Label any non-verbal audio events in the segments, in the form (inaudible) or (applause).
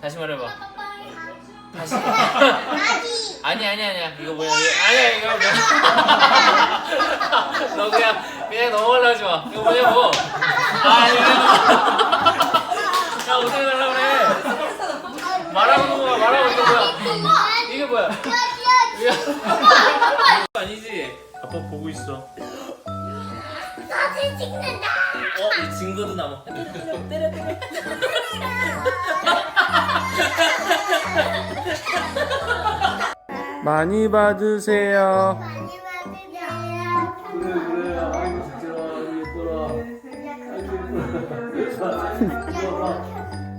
다시 말해봐. 다시. 아기. 아니 아니 아니야. 이거 뭐야? 이거, 아니야 이거 뭐야? (laughs) 너 그냥 그냥 넘어가려 하지 마. 이거 뭐냐고. 아 이거. 야 어떻게 달라 그래? 말하고 넘어가 말하고 이거 뭐야? 이게 뭐야? 아니지? 아빠 보고 있어. 사진 찍는다. 어, 이 증거도 남아. 많이 받으세요. 많이 받으세요. 그래 그래 아이고 진짜 예뻐라 이리 와봐 이리 와봐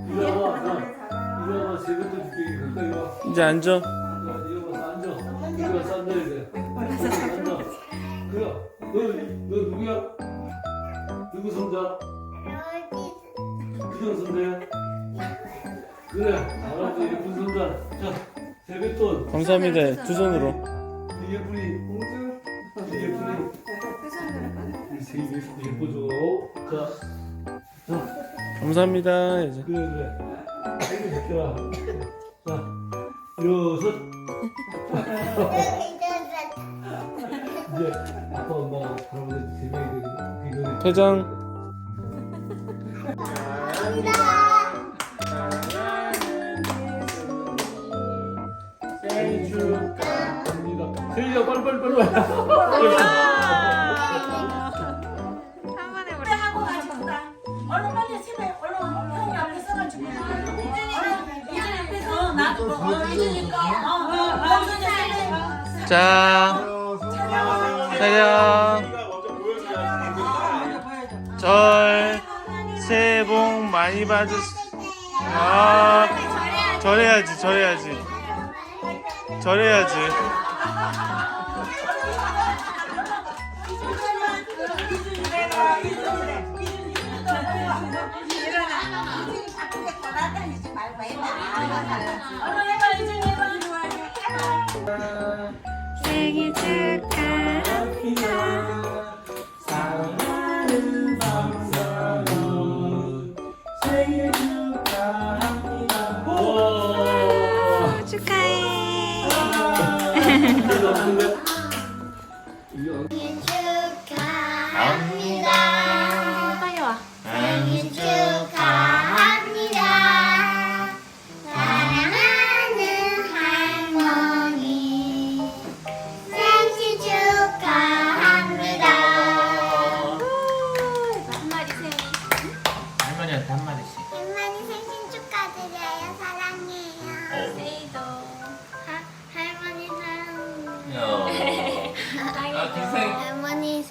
이리 와봐 세뱃돈 줄게 가까이 와 이제 앉아. 그래 알았지. 예쁜 손자 자 세뱃돈 감사합니다. 두 손으로. 이게 뿌리 이게 뿌리 우리 세입이 예뻐져. 자. 감사합니다. 이제. 그래 그래. 아이고 새끼야 자 일어서. (laughs) 이제 아빠 엄마 할아버지 세 명이 되거든 그거는 퇴장. 하고 가셨다. 얼른 빨리 집에 얼른 형이 앞에 서가지고. 이준이 앞에 서 나도 어 이준이니까. 어 어. 자, 촬영. 절 새해 복 많이 받으. 아, 절해야지, 절해야지, 절해야지. (laughs) 생일 축하합니다.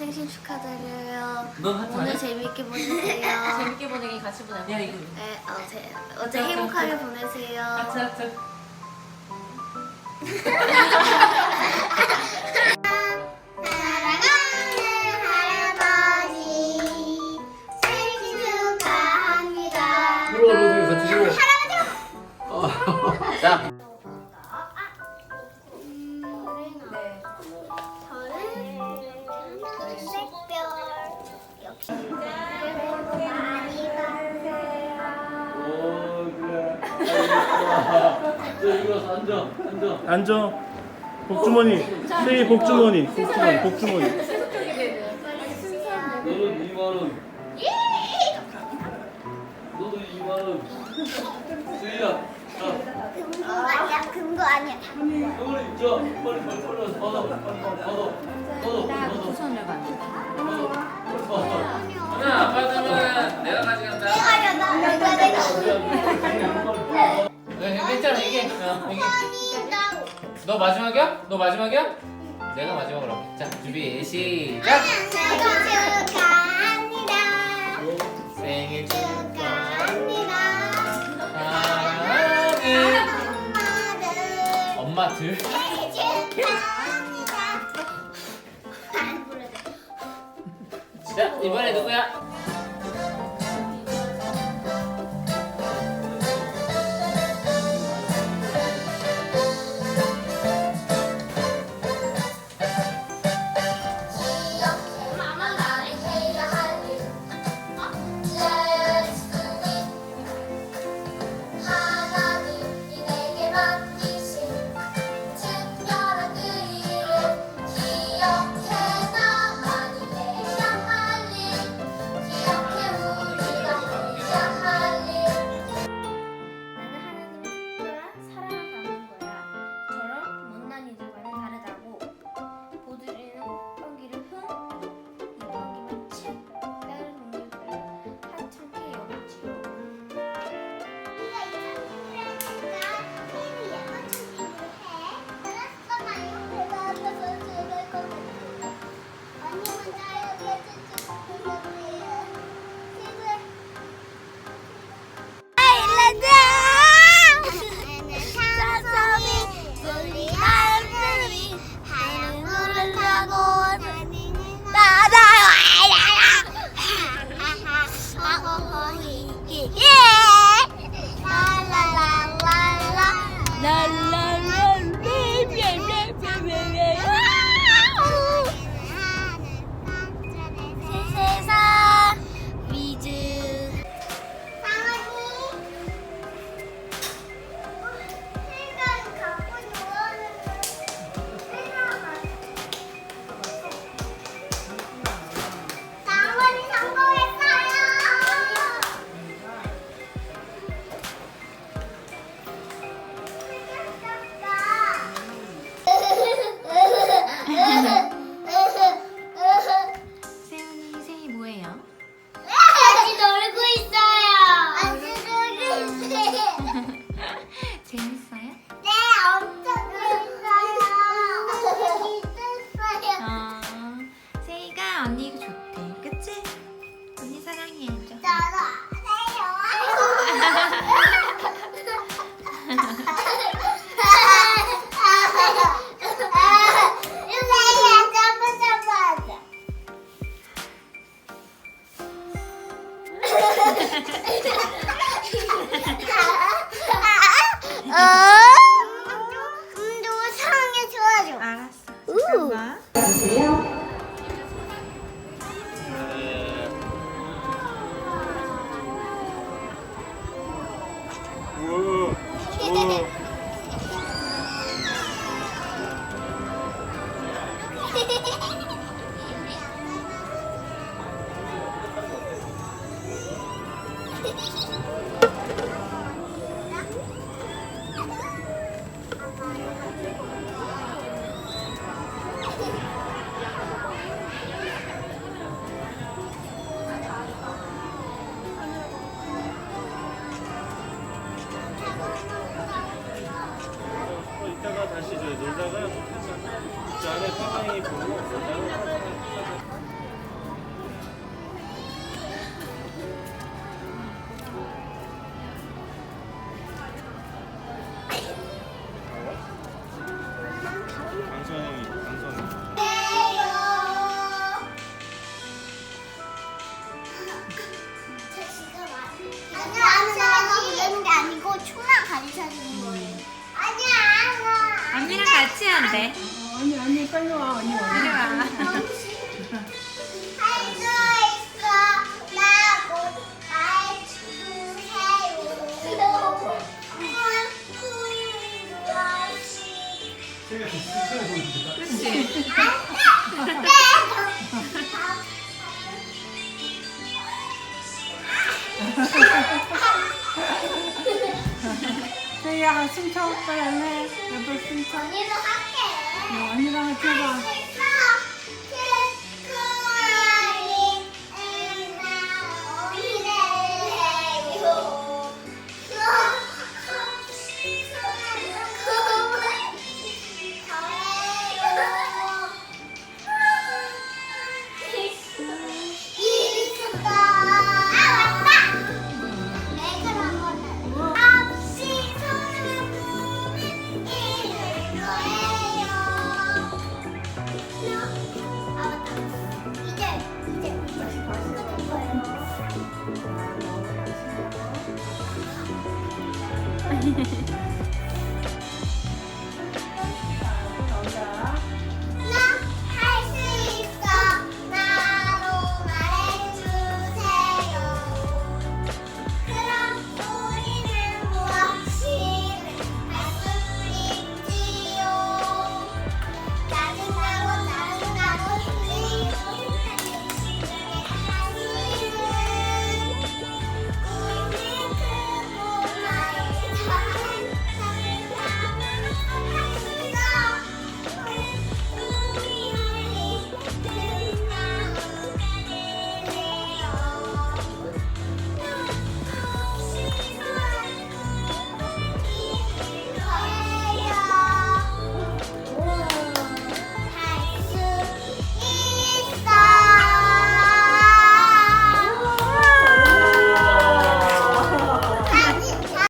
생신 축하드려요. 넌 하트 안 오늘 해? 재밌게 (laughs) 보내세요. 재밌게 보내기 같이 보내. 야 이거. 네, 어제 어제 행복하게 보내세요. 하트 하트. (laughs) 앉아 앉아. 복주머니. 새해 복주머니. 복주머니. 복주머니. 너는 2만 원 너도 2만 원 세희야 자 금고 아니야, 금고 아니야. 형원이 자 빨리 빨리 빨리 받아 빨리 빨리 받아 받아 받아 손을 봐. 빨리 받아 하나 아빠들은 내가 가져간다. 내가 나 내가 내가. 네, 괜찮아 이게. 어, 이게. 너 마지막이야? 너 마지막이야? 내가 마지막으로 할게. 자, 준비 시작. 생일 축하합니다. 생일 축하합니다. 축하하는 엄마들 엄마들. 생일 축하합니다. 자, 이번에 누구야? 놀다가 저 안에 사방이 보고 놀다가 가르쳐 주는 거예요. 같이 한대. 언니 언니 빨리 와 언니 와. 빨리 와. 세희 (laughs) 야 숨차 빨리 할래? 옆에 숨차. 언니도 할게. 어, 언니랑 같이 해봐. フフフ。